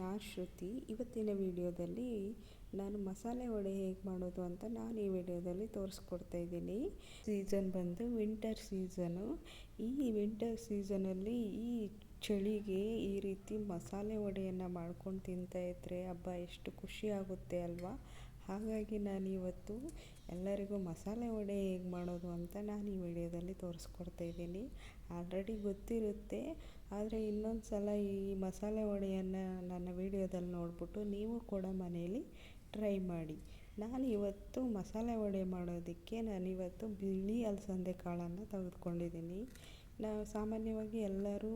ನಾನು ಶ್ರುತಿ, ಇವತ್ತಿನ ವಿಡಿಯೋದಲ್ಲಿ ನಾನು ಮಸಾಲೆ ವಡೆ ಹೇಗೆ ಮಾಡೋದು ಅಂತ ನಾನು ಈ ವಿಡಿಯೋದಲ್ಲಿ ತೋರಿಸ್ಕೊಡ್ತಾ ಇದ್ದೀನಿ. ಸೀಸನ್ ಬಂದು ವಿಂಟರ್ ಸೀಸನು. ಈ ವಿಂಟರ್ ಸೀಸನಲ್ಲಿ ಈ ಚಳಿಗೆ ಈ ರೀತಿ ಮಸಾಲೆ ವಡೆಯನ್ನು ಮಾಡ್ಕೊಂಡು ತಿಂತಾ ಇದ್ದರೆ ಹಬ್ಬ ಎಷ್ಟು ಖುಷಿ ಆಗುತ್ತೆ ಅಲ್ವಾ? ಹಾಗಾಗಿ ನಾನು ಇವತ್ತು ಎಲ್ಲರಿಗೂ ಮಸಾಲೆ ವಡೆ ಹೇಗೆ ಮಾಡೋದು ಅಂತ ನಾನು ಈ ವಿಡಿಯೋದಲ್ಲಿ ತೋರಿಸ್ಕೊಡ್ತಾ ಇದ್ದೀನಿ. ಆಲ್ರೆಡಿ ಗೊತ್ತಿರುತ್ತೆ, ಆದರೆ ಇನ್ನೊಂದು ಸಲ ಈ ಮಸಾಲೆ ವಡೆಯನ್ನು ನನ್ನ ವಿಡಿಯೋದಲ್ಲಿ ನೋಡಿಬಿಟ್ಟು ನೀವು ಕೂಡ ಮನೆಯಲ್ಲಿ ಟ್ರೈ ಮಾಡಿ. ನಾನು ಇವತ್ತು ಮಸಾಲೆ ವಡೆ ಮಾಡೋದಕ್ಕೆ ನಾನಿವತ್ತು ಬಿಳಿ ಅಲಸಂದೆ ಕಾಳನ್ನು ತೆಗೆದುಕೊಂಡಿದ್ದೀನಿ. ನಾವು ಸಾಮಾನ್ಯವಾಗಿ ಎಲ್ಲರೂ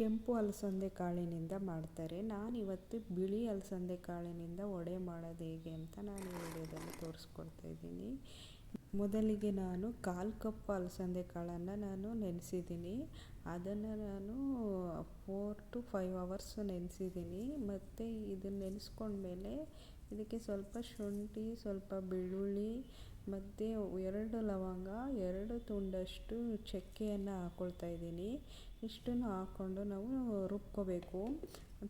ಕೆಂಪು ಅಲಸಂದೆ ಕಾಳಿನಿಂದ ಮಾಡ್ತಾರೆ. ನಾನಿವತ್ತು ಬಿಳಿ ಅಲಸಂದೆ ಕಾಳಿನಿಂದ ವಡೆ ಮಾಡೋದು ಹೇಗೆ ಅಂತ ನಾನು ವಿಡಿಯೋದಲ್ಲಿ ತೋರಿಸ್ಕೊಡ್ತಾ ಇದ್ದೀನಿ. ಮೊದಲಿಗೆ ನಾನು ಕಾಲು ಕಪ್ ಅಲಸಂದೆ ಕಾಳನ್ನು ನಾನು ನೆನೆಸಿದ್ದೀನಿ. ಅದನ್ನು ನಾನು ಫೋರ್ ಟು ಫೈವ್ ಅವರ್ಸ್ ನೆನೆಸಿದ್ದೀನಿ. ಮತ್ತು ಇದನ್ನು ನೆನೆಸ್ಕೊಂಡ್ಮೇಲೆ ಇದಕ್ಕೆ ಸ್ವಲ್ಪ ಶುಂಠಿ, ಸ್ವಲ್ಪ ಬೆಳ್ಳುಳ್ಳಿ, ಮತ್ತು ಎರಡು ಲವಂಗ, ಎರಡು ತುಂಡಷ್ಟು ಚಕ್ಕೆಯನ್ನು ಹಾಕ್ಕೊಳ್ತಾ ಇದ್ದೀನಿ. ಇಷ್ಟನ್ನು ಹಾಕ್ಕೊಂಡು ನಾವು ರುಬ್ಕೋಬೇಕು.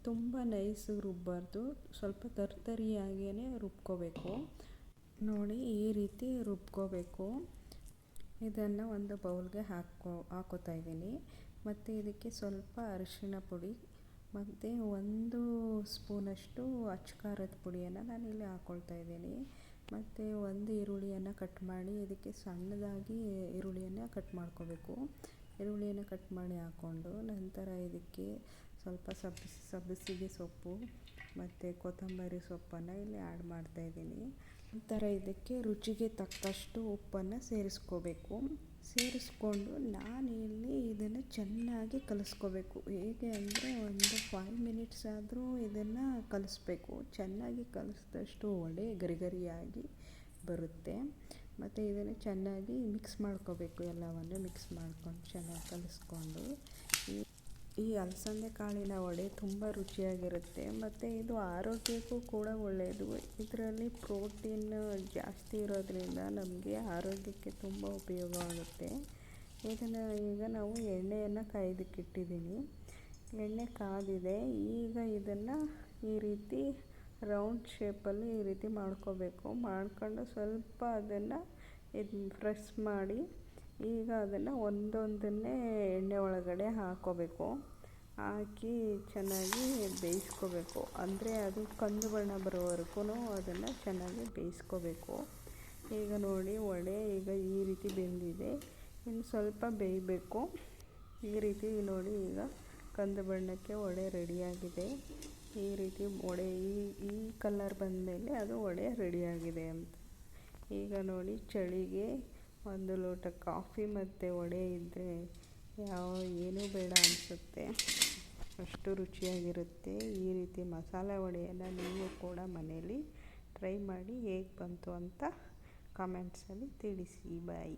ತುಂಬ ನೈಸ್ ರುಬ್ಬಾರ್ದು. ಸ್ವಲ್ಪ ತರ್ತರಿಯಾಗಿಯೇ ರುಬ್ಕೋಬೇಕು. ನೋಡಿ, ಈ ರೀತಿ ರುಬ್ಕೋಬೇಕು. ಇದನ್ನು ಒಂದು ಬೌಲ್ಗೆ ಹಾಕೋ ಹಾಕೋತಾ ಇದ್ದೀನಿ. ಮತ್ತು ಇದಕ್ಕೆ ಸ್ವಲ್ಪ ಅರಿಶಿಣ ಪುಡಿ ಮತ್ತು ಒಂದು ಸ್ಪೂನಷ್ಟು ಅಚ್ಕಾರದ ಪುಡಿಯನ್ನು ನಾನಿಲ್ಲಿ ಹಾಕ್ಕೊಳ್ತಾ ಇದ್ದೀನಿ. ಮತ್ತು ಒಂದು ಈರುಳ್ಳಿಯನ್ನು ಕಟ್ ಮಾಡಿ, ಇದಕ್ಕೆ ಸಣ್ಣದಾಗಿ ಈರುಳ್ಳಿಯನ್ನು ಕಟ್ ಮಾಡ್ಕೋಬೇಕು. ಈರುಳ್ಳಿಯನ್ನು ಕಟ್ ಮಾಡಿ ಹಾಕ್ಕೊಂಡು ನಂತರ ಇದಕ್ಕೆ ಸ್ವಲ್ಪ ಸಬ್ಸ್ ಸಬ್ಬಸಿಗೆ ಸೊಪ್ಪು, ಮತ್ತು ಕೊತ್ತಂಬರಿ ಸೊಪ್ಪನ್ನು ಇಲ್ಲಿ ಆ್ಯಡ್ ಮಾಡ್ತಾಯಿದ್ದೀನಿ ನಂತರ ಇದಕ್ಕೆ ರುಚಿಗೆ ತಕ್ಕಷ್ಟು ಉಪ್ಪನ್ನು ಸೇರಿಸ್ಕೋಬೇಕು. ಸೇರಿಸ್ಕೊಂಡು ನಾನು ಇಲ್ಲಿ ಇದನ್ನು ಚೆನ್ನಾಗಿ ಕಲಿಸ್ಕೋಬೇಕು. ಹೇಗೆ ಅಂದರೆ ಒಂದು ಫೈವ್ ಮಿನಿಟ್ಸ್ ಆದರೂ ಇದನ್ನು ಕಲಿಸ್ಬೇಕು. ಚೆನ್ನಾಗಿ ಕಲಿಸಿದಷ್ಟು ವಡೆ ಗರಿಗರಿಯಾಗಿ ಬರುತ್ತೆ. ಮತ್ತು ಇದನ್ನು ಚೆನ್ನಾಗಿ ಮಿಕ್ಸ್ ಮಾಡ್ಕೋಬೇಕು ಎಲ್ಲವನ್ನು ಮಿಕ್ಸ್ ಮಾಡ್ಕೊಂಡು ಚೆನ್ನಾಗಿ ಕಲಿಸ್ಕೊಂಡು. ಈ ಈ ಅಲಸಂದೆ ಕಾಳಿನ ವಡೆ ತುಂಬ ರುಚಿಯಾಗಿರುತ್ತೆ. ಮತ್ತು ಇದು ಆರೋಗ್ಯಕ್ಕೂ ಕೂಡ ಒಳ್ಳೆಯದು ಇದರಲ್ಲಿ ಪ್ರೋಟೀನ್ ಜಾಸ್ತಿ ಇರೋದ್ರಿಂದ ನಮಗೆ ಆರೋಗ್ಯಕ್ಕೆ ತುಂಬ ಉಪಯೋಗ ಆಗುತ್ತೆ. ಇದನ್ನು ಈಗ ನಾವು ಎಣ್ಣೆಯನ್ನು ಕಾಯ್ದಕ್ಕಿಟ್ಟಿದ್ದೀನಿ ಎಣ್ಣೆ ಕಾದಿದೆ. ಈಗ ಇದನ್ನು ಈ ರೀತಿ ರೌಂಡ್ ಶೇಪಲ್ಲಿ ಈ ರೀತಿ ಮಾಡ್ಕೋಬೇಕು. ಮಾಡ್ಕೊಂಡು ಸ್ವಲ್ಪ ಅದನ್ನು ಇದು ಪ್ರೆಸ್ ಮಾಡಿ ಈಗ ಅದನ್ನು ಒಂದೊಂದನ್ನೇ ಎಣ್ಣೆ ಒಳಗಡೆ ಹಾಕೋಬೇಕು. ಹಾಕಿ ಚೆನ್ನಾಗಿ ಬೇಯಿಸ್ಕೋಬೇಕು. ಅಂದರೆ ಅದು ಕಂದು ಬಣ್ಣ ಬರೋವರೆಗೂ ಅದನ್ನು ಚೆನ್ನಾಗಿ ಬೇಯಿಸ್ಕೋಬೇಕು. ಈಗ ನೋಡಿ ಒಡೆ ಈಗ ಈ ರೀತಿ ಬೆಂದಿದೆ. ಇನ್ನು ಸ್ವಲ್ಪ ಬೇಯಬೇಕು. ಈ ರೀತಿ ನೋಡಿ ಈಗ ಕಂದು ಬಣ್ಣಕ್ಕೆ ವಡೆ ರೆಡಿಯಾಗಿದೆ. ಈ ರೀತಿ ವಡೆ ಈ ಈ ಕಲರ್ ಬಂದಮೇಲೆ ಅದು ವಡೆ ರೆಡಿಯಾಗಿದೆ ಅಂತ. ಈಗ ನೋಡಿ ಚಳಿಗೆ ಒಂದು ಲೋಟ ಕಾಫಿ ಮತ್ತು ವಡೆ ಇದ್ದರೆ ಯಾವ ಏನೂ ಬೇಡ ಅನಿಸುತ್ತೆ. ಅಷ್ಟು ರುಚಿಯಾಗಿರುತ್ತೆ. ಈ ರೀತಿ ಮಸಾಲೆ ವಡೆಯನ್ನು ನೀವು ಕೂಡ ಮನೆಯಲ್ಲಿ ಟ್ರೈ ಮಾಡಿ ಹೇಗೆ ಬಂತು ಅಂತ ಕಾಮೆಂಟ್ಸಲ್ಲಿ ತಿಳಿಸಿ. ಬಾಯ್.